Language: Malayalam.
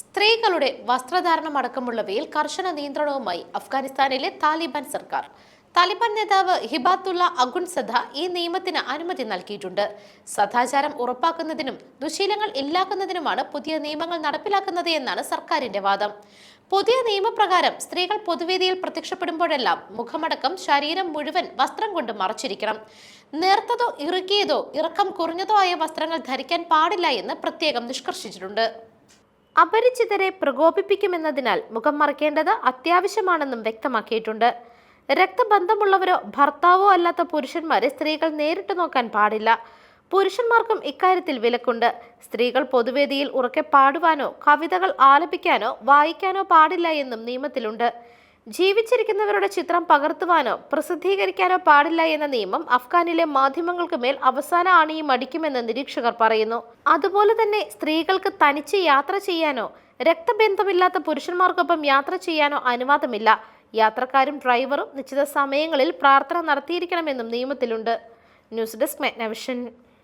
സ്ത്രീകളുടെ വസ്ത്രധാരണം അടക്കമുള്ളവയിൽ കർശന നിയന്ത്രണവുമായി അഫ്ഗാനിസ്ഥാനിലെ താലിബാൻ സർക്കാർ. താലിബാൻ നേതാവ് ഹിബാത്തുള്ള അഗുൺ സദ ഈ നിയമത്തിന് അനുമതി നൽകിയിട്ടുണ്ട്. സദാചാരം ഉറപ്പാക്കുന്നതിനും ദുശീലങ്ങൾ ഇല്ലാക്കുന്നതിനുമാണ് പുതിയ നിയമങ്ങൾ നടപ്പിലാക്കുന്നത് എന്നാണ് സർക്കാരിന്റെ വാദം. പുതിയ നിയമപ്രകാരം സ്ത്രീകൾ പൊതുവേദിയിൽ പ്രത്യക്ഷപ്പെടുമ്പോഴെല്ലാം മുഖമടക്കം ശരീരം മുഴുവൻ വസ്ത്രം കൊണ്ട് മറച്ചിരിക്കണം. നേർത്തതോ ഇറുക്കിയതോ ഇറക്കം കുറഞ്ഞതോ ആയ വസ്ത്രങ്ങൾ ധരിക്കാൻ പാടില്ല എന്ന് പ്രത്യേകം നിഷ്കർഷിച്ചിട്ടുണ്ട്. അപരിചിതരെ പ്രകോപിപ്പിക്കുമെന്നതിനാൽ മുഖം മറക്കേണ്ടത് അത്യാവശ്യമാണെന്നും വ്യക്തമാക്കിയിട്ടുണ്ട്. രക്തബന്ധമുള്ളവരോ ഭർത്താവോ അല്ലാത്ത പുരുഷന്മാരെ സ്ത്രീകൾ നേരിട്ട് നോക്കാൻ പാടില്ല. പുരുഷന്മാർക്കും ഇക്കാര്യത്തിൽ വിലക്കുണ്ട്. സ്ത്രീകൾ പൊതുവേദിയിൽ ഉറക്കെ പാടുവാനോ കവിതകൾ ആലപിക്കാനോ വായിക്കാനോ പാടില്ല എന്നും നിയമത്തിലുണ്ട്. ജീവിച്ചിരിക്കുന്നവരുടെ ചിത്രം പകർത്തുവാനോ പ്രസിദ്ധീകരിക്കാനോ പാടില്ല എന്ന നിയമം അഫ്ഗാനിലെ മാധ്യമങ്ങൾക്ക് മേൽ അവസാന ആണിയും അടിക്കുമെന്ന് നിരീക്ഷകർ പറയുന്നു. അതുപോലെ തന്നെ സ്ത്രീകൾക്ക് തനിച്ച് യാത്ര ചെയ്യാനോ രക്തബന്ധമില്ലാത്ത പുരുഷന്മാർക്കൊപ്പം യാത്ര ചെയ്യാനോ അനുവാദമില്ല. യാത്രക്കാരും ഡ്രൈവറും നിശ്ചിത സമയങ്ങളിൽ പ്രാർത്ഥന നടത്തിയിരിക്കണമെന്നും നിയമത്തിലുണ്ട്. News desk മെഗ്നവിഷൻ.